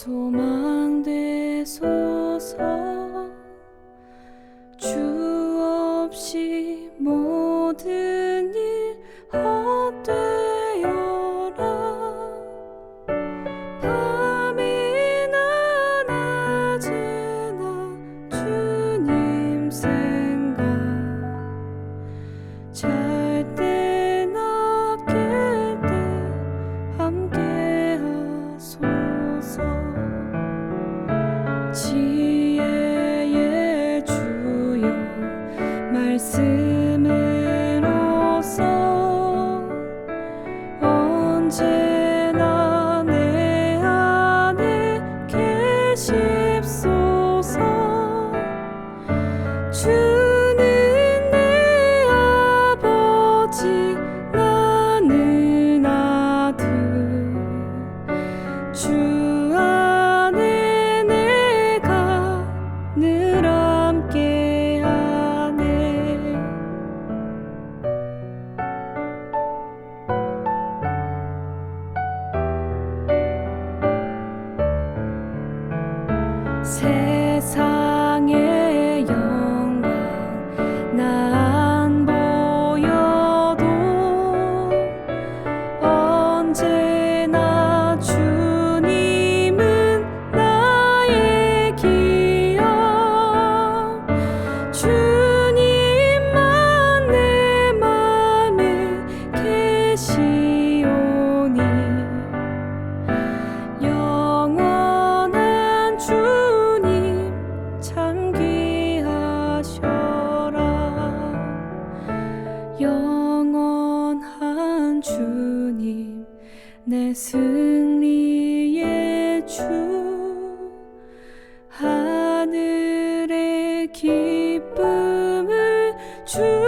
소망되소서. 주 없이 모든 지혜의 주요 말씀으로서 언제나 내 안에 계십소서. 세상. 영원한 주님 내 승리의 주 하늘의 기쁨을 주.